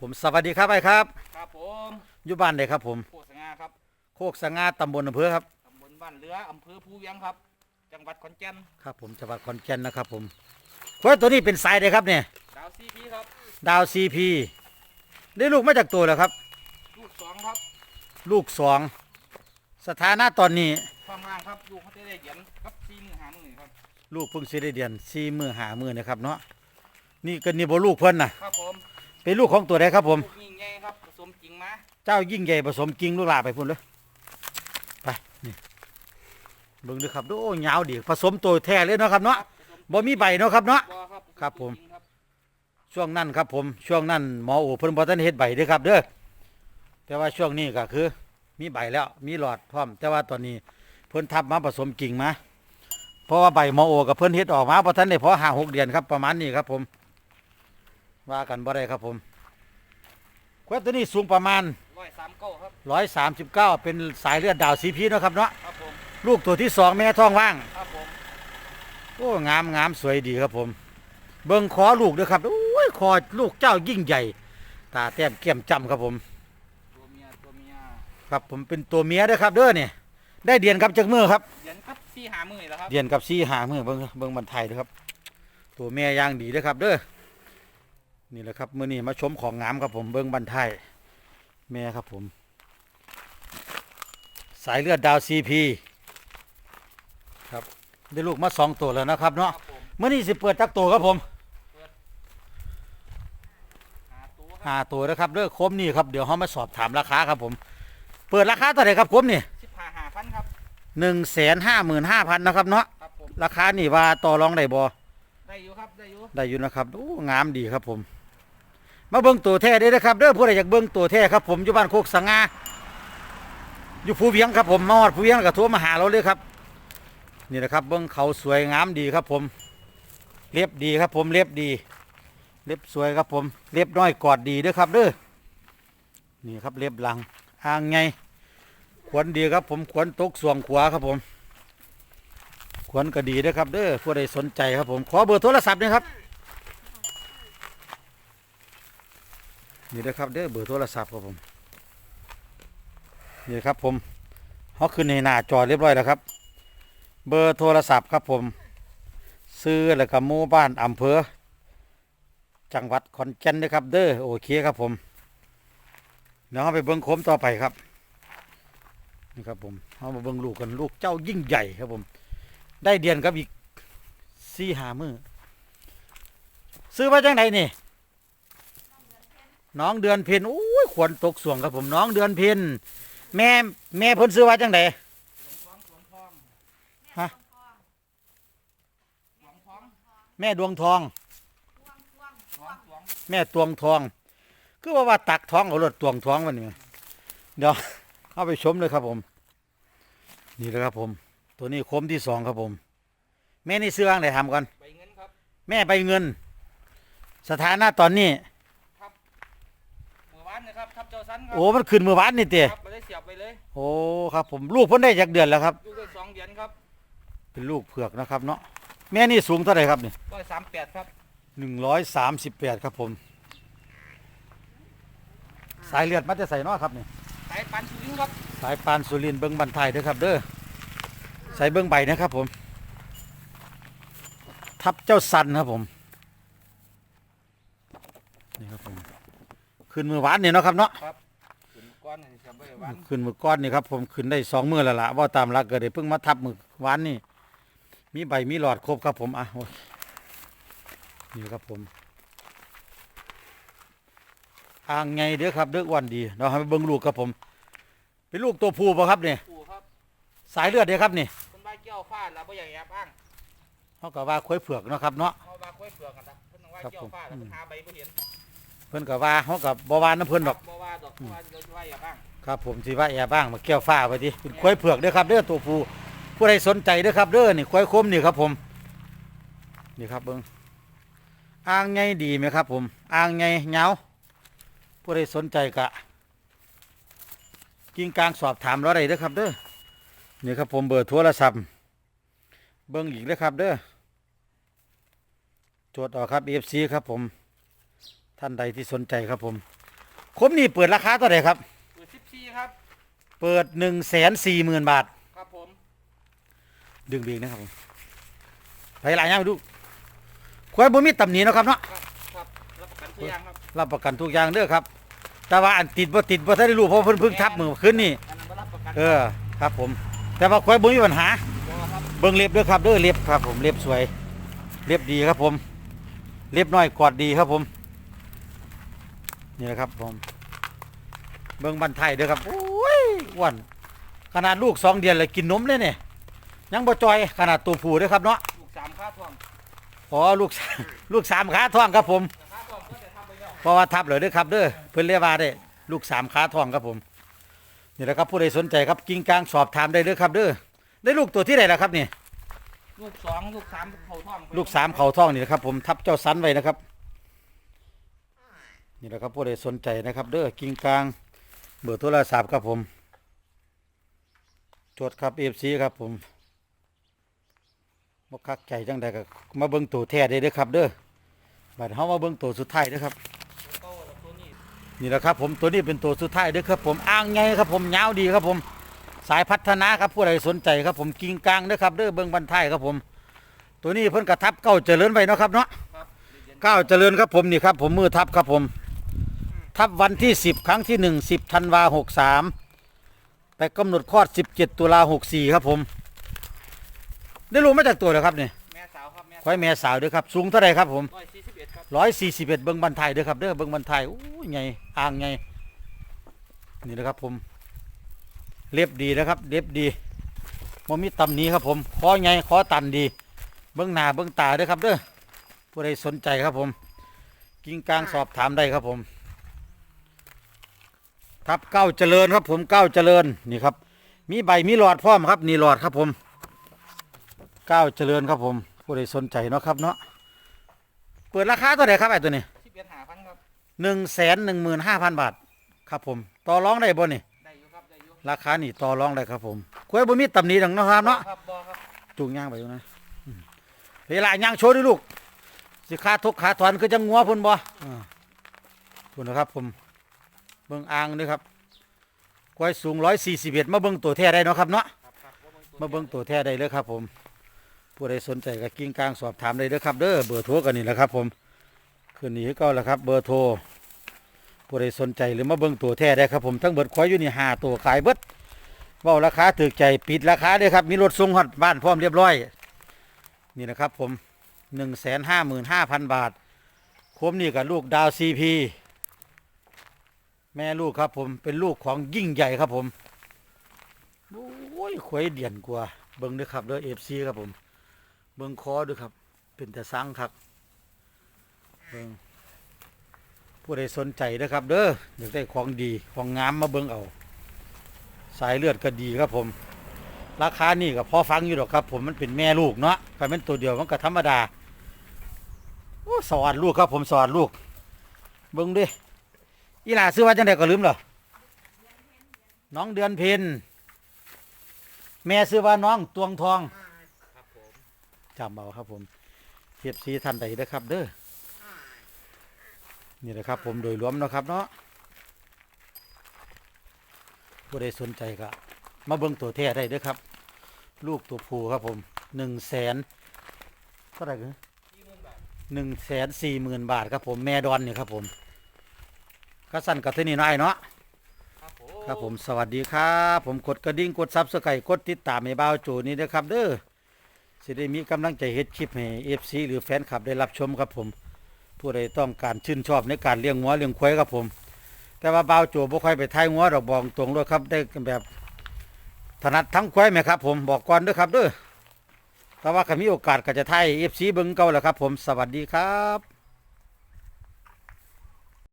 ผมสวัสดีครับไอ้ครับ ครับผมอยู่บ้านเลยครับผม โคสงาครับโคกสง่าตำบลอำเภอครับ ตำบลบ้านเรืออำเภอภูเวียงครับ จังหวัดขอนแก่นครับผมจังหวัดขอนแก่นนะครับผมควายตัวนี้เป็นสายเลยครับเนี่ย ดาวซีพีครับ ดาวซีพีได้ลูกมาจากตัวแล้วครับ ลูกสองครับลูกสองสถานะตอนนี้ความล่างครับลูกเขาจะได้เหรียญครับซีมือหามือครับ ลูกเพิ่งสิได้เดือนสี่มือหามือนะครับเนาะนี่ก็นี่บ่ลูกเพิ่นนะครับผม เป็นลูกของตัวใดครับผมลูกยิ่งใหญ่ครับผสมจริงมาเจ้ายิ่งใหญ่ผสมจริงลูกหลาไปพุ่นเลยไปนี่เบิ่งดูครับดูโอ้ยาวดีผสมตัวแท้เลยเนาะครับเนาะครับผสมบ่มีใบเนาะครับเนาะ บัวครับครับผมจงครับช่วงนั้นครับผมช่วงนั้นหมอโอเพิ่นบ่ทันเฮ็ดใบเด้อครับเด้อแต่ว่าช่วงนี้ก็คือ มีใบแล้วมีหลอดพร้อม แต่ว่าตอนนี้เพิ่นทับมาผสมกิ่งมาเพราะว่าใบหมอโอกับเพิ่นเฮ็ดออกมาบ่ทันได้พอห้าหกเดือนครับประมาณนี้ครับผม ว่ากันบ่ได้ครับผมควายตัวนี้สูงประมาณร้อยสามเก้าครับ139เป็นสายเลือดดาวสีพีเนาะครับเนาะครับผมลูกตัวที่สองแม่ท้องว่างครับผมโอ้งามงามสวยดีครับผม เบิ่งคอลูกด้วยครับโอ้ยคอลูกเจ้ายิ่งใหญ่ ตาแต้มเกี่ยมจำครับผม ตัวเมียตัวเมียครับผมเป็นตัวเมียเด้วยครับเด้อเนี่ยได้เดียนครับจากมือครับเหรียญครับซีหามือแล้วครับเดียนกับซี่หามือเบิ่งเบิ่งบันไทยเด้อครับ ตัวเมียย่างดีเด้อครับเด้อ นี่แหละครับมื้อนี้มาชมของงามครับผมเบิ่งบันไทยแม่ครับผม สายเลือดดาวซีพีครับได้ลูกมาสองตัวแล้วนะครับคเนาะรับผมมื้อนี้สิเปิดจักตัวครับผมหาตัวครับห้าตัวนะครับเด้อคมนี่ครับเดี๋ยวเขามาสอบถามราคาครับผม เปิดราคาเท่าไหร่ครับคมนี่สิบห้าหาพันครับหนึ่งแสนห้าหมื่นห้าพันนะครับเนาะครับผมราคานี่ว่าต่อรองได้บ่ได้อยู่ครับได้อยู่ได้อยู่นะครับโอ้งามดีครับผม มาเบิ้งตัวแท้ได้นะครับเด้อผู้ใดอยากเบิ้งตัวแท้ครับผมอยู่บ้านโคกสังงาอยู่ภูเวียงครับผมมาฮอดภูเวียงก็โทรมาหาเราเลยครับ นี่นะครับเบิ้งเขาสวยงามดีครับผม เล็บดีครับผมเล็บดี เล็บสวยครับผม เล็บน้อยกอดดีด้อครับเด้อนี่ครับเล็บหลังอ่างไง ขวนดีครับผมขวนตกสวงขวาครับผม ขวนก็ดีเด้อครับเด้อผู้ใดสนใจครับผมขอเบอร์โทรศัพท์นะครับ นี่นะครับเด้อเบอร์โทรศัพท์ครับผมนี่ครับผมเขาขึ้นในหน้าจอเรียบร้อยแล้วครับ เบอร์โทรศัพท์ครับผมซื้อแล้วก็หมู่บ้านอำเภอ จังหวัดขอนแก่นนะครับ เด้อโอเคครับผมเดี๋ยวเราไปเบิ้งโคมต่อไปครับนี่ครับผมเรามาเบิ้งลูกกันลูกเจ้ายิ่งใหญ่ครับผม ได้เดียนครับอีกสี่หามือซื้อมาจังไหนนี่ น้องเดือนเพ็ญโอ้ยขวนตกสวงครับผมน้องเดือนเพ็ญแม่แม่เพิ่นซื้อว่าจังไดหลวงท้องหลวงทองฮะหลวงท้องแม่ดวงทองหลวงหลวงแม่ตวงทอง คือว่าว่าตักท้องเอารถตวงท้องมันนี่เดี๋ยวเอาไปชมเลยครับผม นี่เลยครับผม ตัวนี้โคมที่สองครับผม แม่นี่ซื้อว่างไหนทำก่อนใบเงินครับแม่ใบเงิน สถานะตอนนี้เมื่อวานนะ ครับทับเจ้าสันครัโอ้ มันขึ้นเมื่อวานนี่เตะครับไปได้เสียบไปเลยโอ้ ครับ ผมลูกเพิ่นได้จากเดือนแล้วครับ ลูกได้สองเหรียญครับเป็นลูกเผือกนะครับเนาะ แม่นี่สูงเท่าไหร่ครับนี่ร้อยสามแปดครับหนึ่งร้อยสามสิบแปดครับผม สายเลือดมันจะใส่เนาะครับนี่ สายปันสุรินทร์ครับสายปานสุรินทร์เบิ้งบันไทยเด้อครับ เด้อใส่เบิ้งใบนะครับผม ทับเจ้าสันครับผม นี่ครับผม ขึ้นมือหวานนี่เนาะครับเนาะถึงก้อนนี่เสียบไปวันขึ้นมือก้อนนี่ครับผมขึ้นได้สองมือแล้วล่ะว่าตามหลักเกิดได้เพิ่งมาทับมือหวานนี่ มีใบมีหลอดครบครับผมอะโอ้ยนี่ครับผมอ่างไงเด้อครับเด้ออ้วันดีเราให้ไปเบิ้งลูกครับผม เป็นลูกตัวผู้ป่ะครับเนี่ยปู่ครับสายเลือดเด้อครับนี่คนบ้าเกี้ยวฟาดแล้วบ่ใหญ่แอบอ้างเขาก็ว่าควายเผือกเนาะครับเนาะเอาบาคุ้ยเปลือกกันนะเพิ่นต้องว่าครับเกี้ยวฟาดแล้วผมเพิ่นหาใบบ่เห็น เพิ่นก็ว่าเขากับบวานน้ำเพิ่นดอกบ่ว่าดอกบ่ว่าเดี๋ยวสิว่าแอบอ้างครับ ผมสิว่าแอบบ้างมาแก้วฟ้าไปดิเป็นควายเผือกเด้อครับเด้อตัวผู้ผู้ใดสนใจเด้อครับเด้อนี่ควายคมนี่ครับผมนี่ครับเบิ้งอ่างไงดีไหมครับ ผมอ่างไงเหงาผู้ใดสนใจกะกิ่งกลางสอบถามเราได้เด้อครับเด้อนี่ครับผมเบอร์โทรศัพท์เบิ้งอีกเด้อครับเด้อจดออกครับ FC ครับผม ท่านใดที่สนใจครับผมคมนี่เปิดราคาเท่าไหร่ครับ เปิดสิบสี่ครับ เปิด1นึ่งแสนสี่หมื่นบาท ครับผม ดึงเบรกนะครับผมไปหลายอย่างไปดูควายบ่มีตำหนิเนาะครับเนาะครับครับรับประกันทุกอย่างครับรับประกันทุกอย่างเด้อครับ แต่ว่าอันติดบ่ติดบ่ทันได้รู้เพราะเพิ่นเพิ่งทับมือขึ้นนี่ อันนั้นบ่รับประกันเออครับผม แต่ว่าควายบ่มีปัญหา บ่ครับเบิ่งเล็บเด้อครับเด้อเล็บครับผมเล็บสวย เล็บดีครับผม เล็บน้อยกอดดีครับผม นี่แหละครับผมเบิ่งบันไทยเด้อครับโอ้ยอ้วนขนาดลูกสองเดือนเลยกินนมเลยเนี่ยยังบ่จอยขนาดตัวผู้เด้อครับเนาะลูกสามค่าทวงอ๋อลูกสามลูกสามขาท้องครับผมค่าทวงก็จะทำไปแล้วเพราะว่าทับเลยเด้อครับเด้อเพิ่นเรียกว่าได้ลูกสามขาท้องครับผมนี่แหละครับผู้ใดสนใจครับกิ้งกลางสอบถามได้เด้อครับเด้อได้ลูกตัวที่ไหนล่ะครับนี่ลูกสองลูกสามเขาทวงลูกสามเขาท้องนี่นะครับผมทับเจ้าสันไว้นะครับ นี่แหละครับผู้ใดสนใจนะครับ เด้อกิ้งกลาง เบอร์โทรศัพท์ครับผมจดครับเอฟซีครับผมบ่คักใจจังใดก็มาเบิ่งตัวแท้ได้เด้อครับ เด้อบัดเฮามาเบิ่งตัวสุดท้ายเด้อครับ นี่แหละครับ ผมตัวนี้เป็นตัวสุดท้ายเด้อครับ ผมอ่างไงครับผมยาวดีครับผม สายพัฒนาครับผู้ใดสนใจครับผมกิ่งกลางเด้อครับ เด้อเบิ้งบันท้ายครับผม ตัวนี้เพิ่นกระทับเก้าเจริญไว้เนาะครับเนาะเก้าเจริญครับผมนี่ครับ ผมมือทับครับผม ทับวันที่สิบครั้งที่หนึ่งสิบธันวาหกสามไปกำหนดคลอดสิบเจ็ดตุลาหกสี่ครับผม ได้รู้มาจากตัวแล้วครับนี่แม่สาวครับแม่ควายแม่สาวเด้อครับ สูงเท่าไหรครับผมร้อยสี่สิบเอ็ดครับร้อยสี่สิบเอ็ดเบิ้งบันไทยเด้อครับเด้อเบิ้งบันไทยอู้ยไงอ่างไงนี่นะครับผม เล็บดีนะครับ เล็บดีบ่มีตำหนี้ครับผมคอไงคอตันดี เบิ้งหน้าเบิ้งตาเด้อครับเด้อผู้ใดสนใจครับผม กิ่งกลางสอบถามได้ครับผม ทับเก้าเจริญครับ ผมเก้าเจริญนี่ครับ มีใบมีหลอดพร้อมครับนี่หลอดครับผมเก้าเจริญครับผม ผู้ใดสนใจเนาะครับเนาะเปิดราคาเท่าไหร่ครับไอ้ตัวนี้สิบเอ็ดหาพันครับหนึ่งแสนหนึ่งหมื่นห้าพันบาทครับผมต่อรองได้บ่นี่ได้อยู่ครับได้อยู่ราคานี่ต่อรองได้ครับผมกล้วยบ่มีตำหนิดังเนาะครับเนาะครับบ่ครับจูงย่างไปอยู่นะอืมเวลาย่างโชว์ด้วยลูกสิขาทุกขาถอนคือจังงัวพุ่นบ่อ่าพุ่นนะครับผม เบิ่งอ่างด้วยครับกล้วยสูงร้อยสี่สิบเอ็ดมาเบิ่งตัวแท้ได้เนาะครับเนาะมาเบิ่งตัวแท้ได้เลยครับ ผม ผู้ใดสนใจก็กิ้งกลางสอบถามได้เด้อครับเด้อเบอร์โทรกันนี่แหละครับ ผมคืนนี้ก็แล้วครับ เบอร์โทรผู้ใดสนใจหรือมาเบิ่งตัวแท้ได้ครับผมทั้งเบิดควายอยู่นี่ห้าตัวขายเบิดเว้าราคาถือใจปิดราคาเด้อครับ มีรถส่งฮอดบ้านพร้อมเรียบร้อย นี่นะครับผมหนึ่งแสนห้าหมื่นห้าพันบาทคมนี่กับลูกดาวซีพี แม่ลูกครับผมเป็นลูกของยิ่งใหญ่ครับผมโอ้ยควยเดียนกว่า เบิ้งด้วยครับด้วยเอฟซีครับผม เบิ้งคอด้วยครับ เป็นแต่สังครับเบิ้งผู้ใดสนใจนะครับ เด้ออยากได้ของดีของงามมาเบิ้งเอา สายเลือดก็ดีครับผม ราคานี่ก็พอฟังอยู่หรอกครับ ผมมันเป็นแม่ลูกเนาะถ้าเป็นตัวเดียวมันก็ธรรมดาโอ้สอนลูกครับผมสอนลูก เบิ้งดิ อีหลาซื้อว่าจังไดก็ลืมเหรอน้องเดือนเพ็ญแม่ซื้อว่าน้องตวงทองจำเอาครับผมเทียบสีท่านใดนะครับ เด้อนี่แหละครับ ผมโดยรวมเนาะครับ เนาะผู้ใดสนใจก็มาเบิ่งตัวแท้ได้เด้อครับ ลูกตัวผู้ครับผมหนึ่งแสนเท่าไหร่กันสี่หมื่นบาทหนึ่งแสนสี่หมื่นบาทครับผมแม่ดอนเนี่ยครับผม ก็สั่นกับที่นี่น้อยเนาะครับผมครับผมสวัสดีครับ ผมกดกระดิ่งกดซับสไครต์กดติดตามให้บ่าวโจนี่นะครับเด้อสิได้มีกำลังใจเฮ็ดคลิปให้เอฟซีหรือแฟนคลับได้รับชมครับผม ผู้ใดต้องการชื่นชอบในการเลี้ยงงัวเลี้ยงควายครับผม แต่ว่าบ่าวโจบ่ค่อยไปทายงัวดอกบอกตรงเลยครับ ได้แบบถนัดทั้งควายไหมครับ ผมบอกก่อนเด้อครับเด้อแต่ว่าก็มีโอกาสก็จะทายเอฟซีเบิ่งเก่าแหละครับ ผมสวัสดีครับ